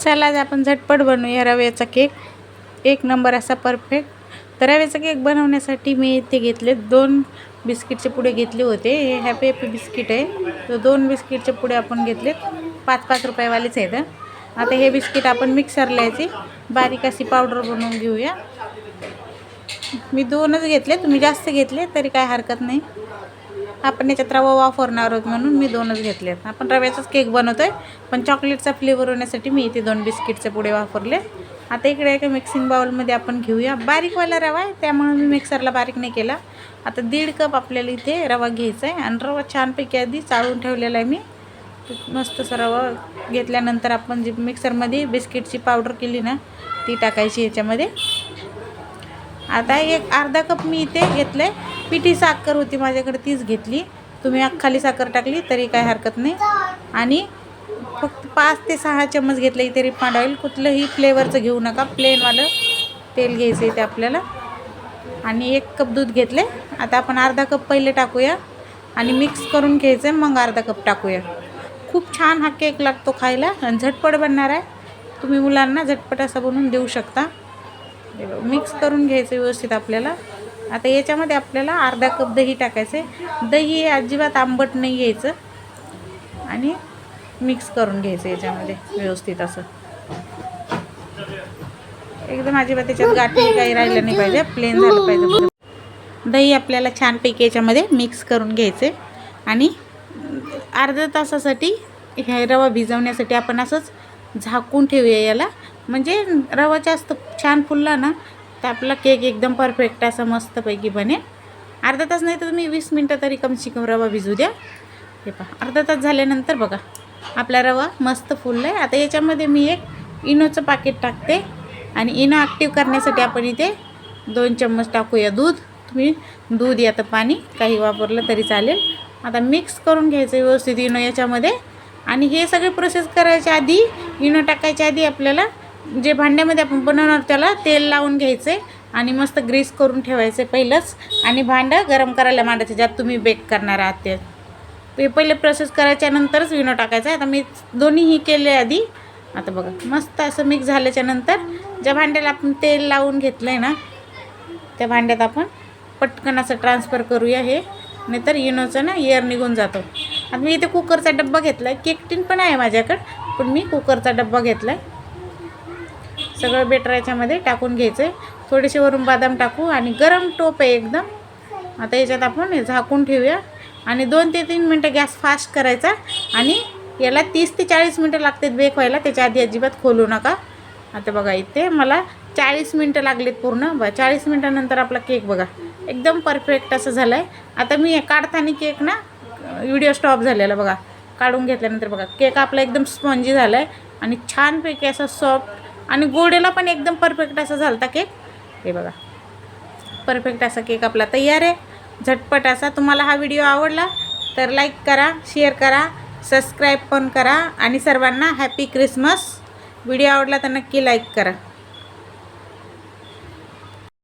चला आज आपण झटपट बनवूया रव्याचा केक. एक नंबर असा परफेक्ट तर रव्याचा केक बनवण्यासाठी मी इथे घेतले दोन बिस्किटचे पुडे घेतले होते. हे हॅपी हॅपी बिस्किट आहे. तर दोन बिस्किटचे पुडे आपण घेतले पाच पाच रुपयावालेच आहेत आता हे बिस्किट आपण मिक्सरला याची बारीक अशी पावडर बनवून घेऊया. मी दोनच घेतले. तुम्ही जास्त घेतले तरी काय हरकत नाही. आपण याच्यात रवा वापरणार आहोत म्हणून मी दोनच घेतले आपण रव्याचाच केक बनवतो आहे पण चॉकलेटचा फ्लेवर होण्यासाठी मी इथे दोन बिस्किटचे पुढे वापरले. आता इकडे एका मिक्सिंग बाउलमध्ये आपण घेऊया. बारीकवाला रवा आहे त्यामुळे मी मिक्सरला बारीक नाही केला. आता दीड कप आपल्याला इथे रवा घ्यायचा आहे आणि रवा छानपैकी आधी चाळून ठेवलेला आहे मी. मस्त असा रवा घेतल्यानंतर आपण जी मिक्सरमध्ये बिस्किटची पावडर केली ना ती टाकायची याच्यामध्ये. आता एक अर्धा कप मी इथे घेतलं आहे पिठी साखर होती माझ्याकडे तीच घेतली. तुम्ही खाली साखर टाकली तरी काही हरकत नाही. आणि फक्त पाच ते सहा चम्मच घेतले तरी रिफांड ऑइल कुठलंही फ्लेवरचं घेऊ नका प्लेनवालं तेल घ्यायचं आहे ते आपल्याला. आणि एक कप दूध घेतले. आता आपण अर्धा कप पहिले टाकूया. आणि मिक्स करून घ्यायचं आहे मग अर्धा कप टाकूया. खूप छान हा केक लागतो खायला आणि झटपट बनणार आहे. तुम्ही मुलांना झटपट असा बनवून देऊ शकता. मिक्स करून घ्यायचं व्यवस्थित आपल्याला. आता याच्यामध्ये आपल्याला अर्धा कप दही टाकायचं आहे. दही हे अजिबात आंबट नाही घ्यायचं. आणि मिक्स करून घ्यायचं याच्यामध्ये व्यवस्थित असं. एकदम अजिबात त्याच्यात गाठी काही राहिलं नाही पाहिजे प्लेन झालं पाहिजे दही आपल्याला छानपैकी याच्यामध्ये मिक्स करून घ्यायचे आणि अर्ध्या तासासाठी हे रवा भिजवण्यासाठी आपण असंच झाकून ठेवूया याला. म्हणजे रवा जास्त छान फुलला ना तर आपला केक एकदम परफेक्ट असा मस्तपैकी बनेल. अर्धा तास नाही तर तुम्ही वीस मिनटं तरी कमशी कम रवा भिजू द्या. हे पहा अर्धा तास झाल्यानंतर बघा आपला रवा मस्त फुलला आहे. आता याच्यामध्ये मी एक इनोचं पाकिट टाकते आणि इनो ॲक्टिव्ह करण्यासाठी आपण इथे दोन चम्मच टाकूया दूध. तुम्ही दूध या तर पाणी काही वापरलं तरी चालेल. आता मिक्स करून घ्यायचं व्यवस्थित इनो याच्यामध्ये. आणि हे सगळे प्रोसेस करायच्या आधी इनो टाकायच्या आधी आपल्याला जे भांड्यामध्ये आपण बनवणार त्याला तेल लावून घ्यायचे आणि मस्त ग्रीस करून ठेवायचे पहिलंच. आणि भांडं गरम करायला मांडायचं ज्यात तुम्ही बेक करणार आहात ते. ते पहिले प्रोसेस करायच्या नंतरच विनो टाकायचा. आहे आता मी दोन्हीही केले आधी. आता बघा मस्त असं मिक्स झाल्याच्यानंतर ज्या भांड्याला आपण तेल लावून घेतलं आहे ना त्या भांड्यात आपण पटकन असं ट्रान्सफर करूया हे. नाहीतर इनोचं ना एअर निघून जातो. आता मी इथे कुकरचा डब्बा घेतला आहे केकटीन पण आहे माझ्याकडं पण मी कुकरचा डब्बा घेतला आहे सगळं बेटर याच्यामध्ये टाकून घ्यायचं. आहे थोडेसे वरून बदाम टाकू आणि गरम टोप आहे एकदम. आता याच्यात आपण झाकून ठेवूया. आणि दोन ते तीन मिनटं गॅस फास्ट करायचा आणि याला तीस ते चाळीस मिनटं लागतात बेक व्हायला. त्याच्या आधी अजिबात खोलू नका. आता बघा इथे मला चाळीस मिनटं लागलीत पूर्ण. ब चाळीस मिनटानंतर आपला केक बघा. एकदम परफेक्ट असं झालं आहे आता मी काढताना केक ना व्हिडिओ स्टॉप झालेला बघा. काढून घेतल्यानंतर बघा केक आपला एकदम स्पॉन्जी झाला आहे आणि छानपैकी असा सॉफ्ट आणि गोडेला पण एकदम परफेक्ट असा झाला होता केक हे बघा. परफेक्ट असा केक आपला तयार आहे. झटपट असा. तुम्हाला हा व्हिडिओ आवडला तर लाईक करा शेअर करा सबस्क्राईब पण करा आणि सर्वांना हॅपी क्रिसमस व्हिडिओ आवडला तर नक्की लाईक करा.